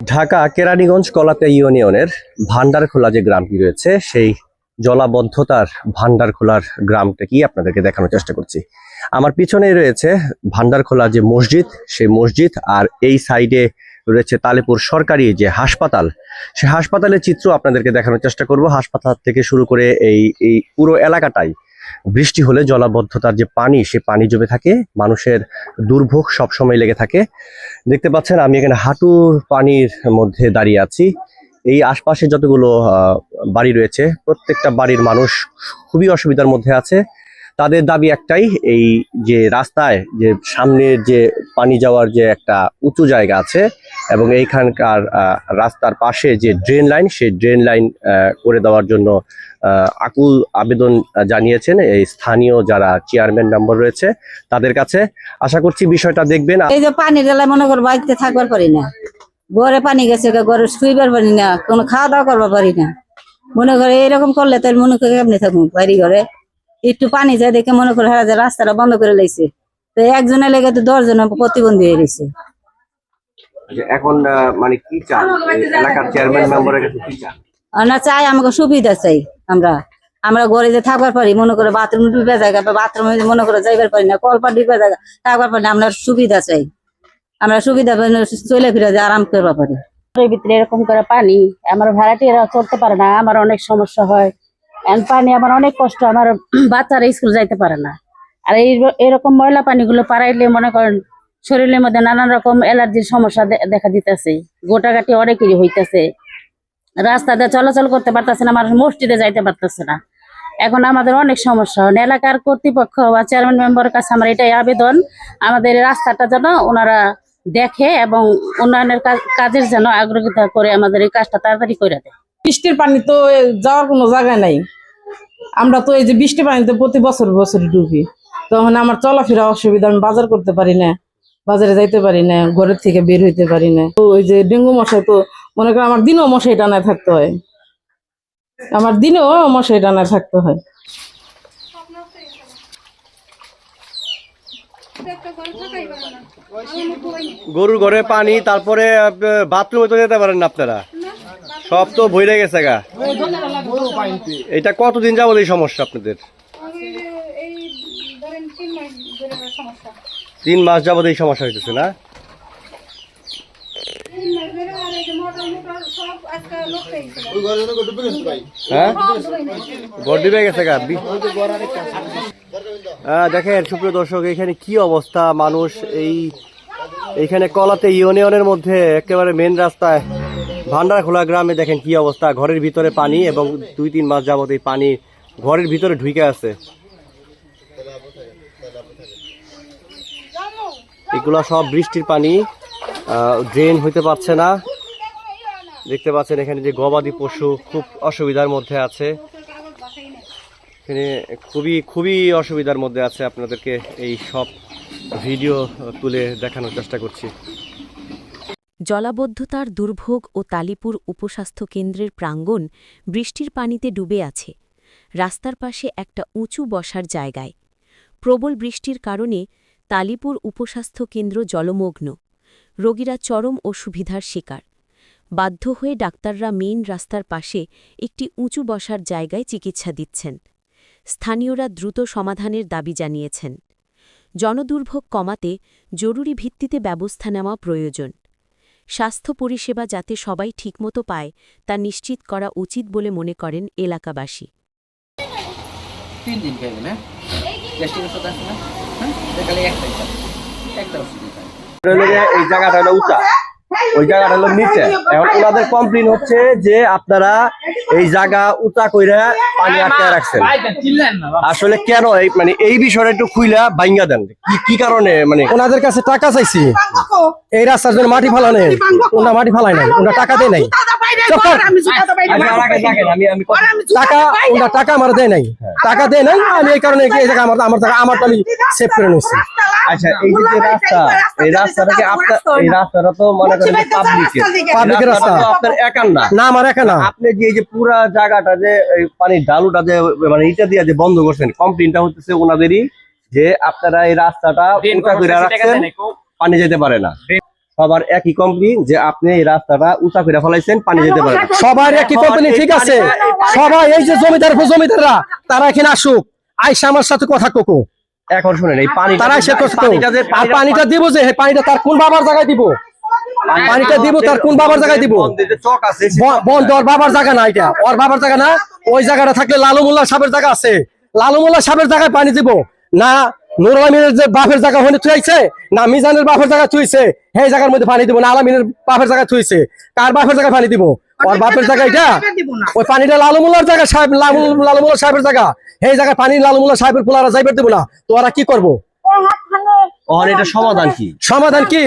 ঢাকা কেরানীগঞ্জ কলাতে ইউনিয়নের ভান্ডারখোলা যে গ্রামটি রয়েছে, সেই জলাবদ্ধতার ভান্ডারখোলার গ্রামটা কি আপনাদেরকে দেখানোর চেষ্টা করছি। আমার পিছনেই রয়েছে ভান্ডারখোলা যে মসজিদ, সেই মসজিদ, আর এই সাইডে রয়েছে তালেপুর সরকারি যে হাসপাতাল। সে হাসপাতালের চিত্র আপনাদেরকে দেখানোর চেষ্টা করব। হাসপাতাল থেকে শুরু করে এই এই পুরো এলাকাটাই বৃষ্টি হলে জলাবদ্ধতার যে পানি, সে পানি জমে থাকে, মানুষের দুর্ভোগ সবসময় লেগে থাকে। দেখতে পাচ্ছেন, আমি এখানে হাঁটুর পানির মধ্যে দাঁড়িয়ে আছি। এই আশপাশে যতগুলো বাড়ি রয়েছে, প্রত্যেকটা বাড়ির মানুষ খুবই অসুবিধার মধ্যে আছে। তাদের দাবি একটাই এই যে রাস্তায় যে সামনের যে পানি যাওয়ার যে একটা উঁচু জায়গা আছে এবং এইখানকার রাস্তার পাশে যে ড্রেন লাইন সেই ড্রেন লাইন করে দেওয়ার জন্য আকুল আবেদন জানিয়েছেন এই স্থানীয় যারা চেয়ারম্যান মেম্বার রয়েছে তাদের কাছে। আশা করছি বিষয়টা দেখবেন। এই যে পানি গেলে মনে করো বাড়িতে থাকবার পারি না। ঘরে পানি গেছে গা, ঘরে শুইবার পারি না কোনো খাওয়া দাওয়া করবার পারি না। মনে করে এরকম করলে তাই মনে করে কেমনি থাকুন বাড়ি ঘরে একটু পানি যায় দেখে মনে করে হারা যায় রাস্তাটা বন্ধ করে লাইছে। তো একজনে লেগে তো দশ জনের প্রতিবন্ধী হয়ে গেছে। এখন মানে কি চান? এলাকার চেয়ারম্যান মেম্বারের কাছে কি চান? না চাই আমাকে সুবিধা চাই আমরা। আমরা ঘরে যে থাকবার পারি মনে করে বাথরুম ঢুকে জায়গা বা বাথরুমে মনে করে যাইবার পারি না কলপা জায়গা থাকবার পারি না আমরা সুবিধা চাই। আমরা সুবিধা চলে ফিরে যে আরাম করবার পারি। ভিতরে এরকম করে পানি আমার ভাড়াটিয়ারা চলতে পারে না আমার অনেক সমস্যা হয়। পানি আমার অনেক কষ্ট, আমার বাচ্চারা স্কুল যাইতে পারে না। আর এই এরকম ময়লা পানিগুলো পাড়াইলে মনে করেন শরীরের মধ্যে নানান রকম অ্যালার্জির সমস্যা দেখা দিতেছে। গোটাগাটি অনেকেরই হইতেছে। রাস্তাতে চলাচল করতে পারতেছে না, মানুষ মসজিদে যাইতে পারতেছে না। এখন আমাদের অনেক সমস্যা। হয় এলাকার কর্তৃপক্ষ বা চেয়ারম্যান মেম্বারের কাছে আমার এটাই আবেদন, আমাদের রাস্তাটা যেন ওনারা দেখে এবং উন্নয়নের কাজের যেন আগ্রহিতা করে আমাদের এই কাজটা তাড়াতাড়ি করে দেয়। বৃষ্টির পানি তো যাওয়ার কোনো জায়গা নাই। আমরা তো এই যে বৃষ্টি পানিতে প্রতি বছর বছর ডুবি। তখন আমার চলাফেরা অসুবিধা, আমি বাজার করতে পারি না, বাজারে যাইতে পারি না, ঘরের থেকে বের হইতে পারি না। তো ওই যে ডেঙ্গু মশাই তো, মনে করো আমার দিনেও মশাই টানায় থাকতে হয়। আমার দিনেও মশাই টানায় থাকতে হয়। গরুর ঘরে পানি, তারপরে বাথরুমে তো যেতে পারেন না আপনারা? সব তো ভরে গেছে গা। এটা কতদিন যাবত এই সমস্যা আপনাদের? তিন মাস ধরে আমার সমস্যা। তিন মাস যাবত এই সমস্যা হইতেছে না? হ্যাঁ দেখেন সুপ্রিয় দর্শক এখানে কি অবস্থা? মানুষ এই এইখানে কলাতে ইউনিয়নের মধ্যে একেবারে মেন রাস্তায় ভান্ডারখোলা গ্রামে দেখেন কি অবস্থা। ঘরের ভিতরে পানি এবং দুই তিন মাস যাবত এই পানি ঘরের ভিতরে ঢুকে আছে। এগুলা সব বৃষ্টির পানি ড্রেন হইতে পারছে না। দেখতে পাচ্ছেন এখানে যে গবাদি পশু খুব অসুবিধার মধ্যে আছে। এখানে খুবই খুবই অসুবিধার মধ্যে আছে আপনাদেরকে এই সব ভিডিও তুলে দেখানোর চেষ্টা করছি। জলাবদ্ধতার দুর্ভোগ ও তালিপুর উপস্বাস্থ্য কেন্দ্রের প্রাঙ্গণ বৃষ্টির পানিতে ডুবে আছে। রাস্তার পাশে একটা উঁচু বসার জায়গায়। প্রবল বৃষ্টির কারণে তালিপুর উপস্বাস্থ্য কেন্দ্র জলমগ্ন। রোগীরা চরম অসুবিধার শিকার। বাধ্য হয়ে ডাক্তাররা মেইন রাস্তার পাশে একটি উঁচু বসার জায়গায় চিকিৎসা দিচ্ছেন। স্থানীয়রা দ্রুত সমাধানের দাবি জানিয়েছেন। জনদুর্ভোগ কমাতে জরুরি ভিত্তিতে ব্যবস্থা নেওয়া প্রয়োজন। স্বাস্থ্য পরিষেবা যাতে সবাই ঠিকমতো পায় তা নিশ্চিত করা উচিত বলে মনে করেন এলাকাবাসী। তিন দিন হ্যাঁ ওষুধ এই জায়গাটা হলো উঁচা। ওই জায়গাটা নিচে। এখন ওনাদের কমপ্লেন হচ্ছে যে আপনারা এই জায়গা উঁচা কইরা পানি আটকায় রাখছেন। আসলে কেন মানে এই বিষয়টা একটু খুইলা বাইঙ্গা দেন। কি কারণে? মানে ওনাদের কাছে টাকা চাইছি। এই রাস্তার জন্য মাটি ফালা নেই। ওনারা মাটি ফালাই নাই ওনারা টাকা দেয় নাই। টাকা ওনারা টাকা আমার দেয় নাই। টাকা দেয় নাই, আমি এই কারণে এই জায়গা আমার আমার জায়গা আমারটা আমি সেভ করে নিচ্ছি আচ্ছা এই যে রাস্তা এই রাস্তাটা কি আপনার এই রাস্তাটা তো মনে করেন পাবলিকের রাস্তা। আপনার না। না আমার একা না। আপনি যে এই যে পুরা জায়গাটা যে এই পানির ডালুটা যে মানে ইটা দিয়ে যে বন্ধ করছেন কমপ্লেনটা হচ্ছে ওনাদেরই যে আপনারা এই রাস্তাটা উঁচা করে রাখছেন পানি যেতে পারে না। সবার একই কমপ্লেন যে আপনি এই রাস্তাটা উঁচা করে ফেলাইছেন পানি যেতে পারে সবার একই কোম্পানি ঠিক আছে। সবাই এই যে জমিদার জমিদাররা তারা এখানে আসুক। আইসা আমার সাথে কথা কোকো। এখন শুনেন এই পানি তারা কথা পানিটা দিব যে পানিটা তার কোন বাবার জায়গায় দিব? পানিটা দিব তার কোন বাবার জায়গায় দিব? বন্ধের যে চক আছে সেই ব- বন্ধ ওর বাবার জায়গা না এটা। ওর বাবার জায়গা না ওই জায়গাটা থাকলে লালু মোল্লা সাহেবের জায়গা আছে। লালু মোল্লা সাহেবের জায়গায় পানি দিব। না নুর আলমিনের যে বাপের জায়গা হয়ে থুইছে না মিজানের বাপের জায়গা থুইছে সেই জায়গার মধ্যে পানি দিব না আলামিনের বাপের জায়গায় থুইছে। কার বাপের জায়গায় পানি দিব? ওর বাপের জায়গা এটা? ওই পানিটা লালু মোল্লার জায়গা সাহেব লালু- লালু মোল্লা সাহেবের জায়গা। সেই জায়গায় পানি লালু মোল্লা সাহেবের পোলারা যাইবার দিব না। তো ওরা কি করব? এটা সমাধান কি? সমাধান কি?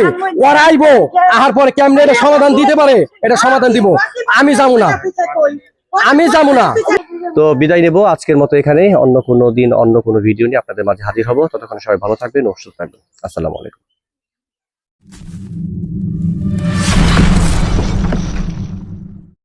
ওরা আইবো। আহার পরে কেমনে এটা সমাধান দিতে পারে? এটা সমাধান দিব। আমি যাব না। আমি যাব না। তো বিদায় নেব আজকের মতো এখানে অন্য কোনো দিন অন্য কোনো ভিডিও নিয়ে আপনাদের মাঝে হাজির হব। ততক্ষণ সবাই ভালো থাকবেন ও সুস্থ থাকবেন। আসসালামু আলাইকুম।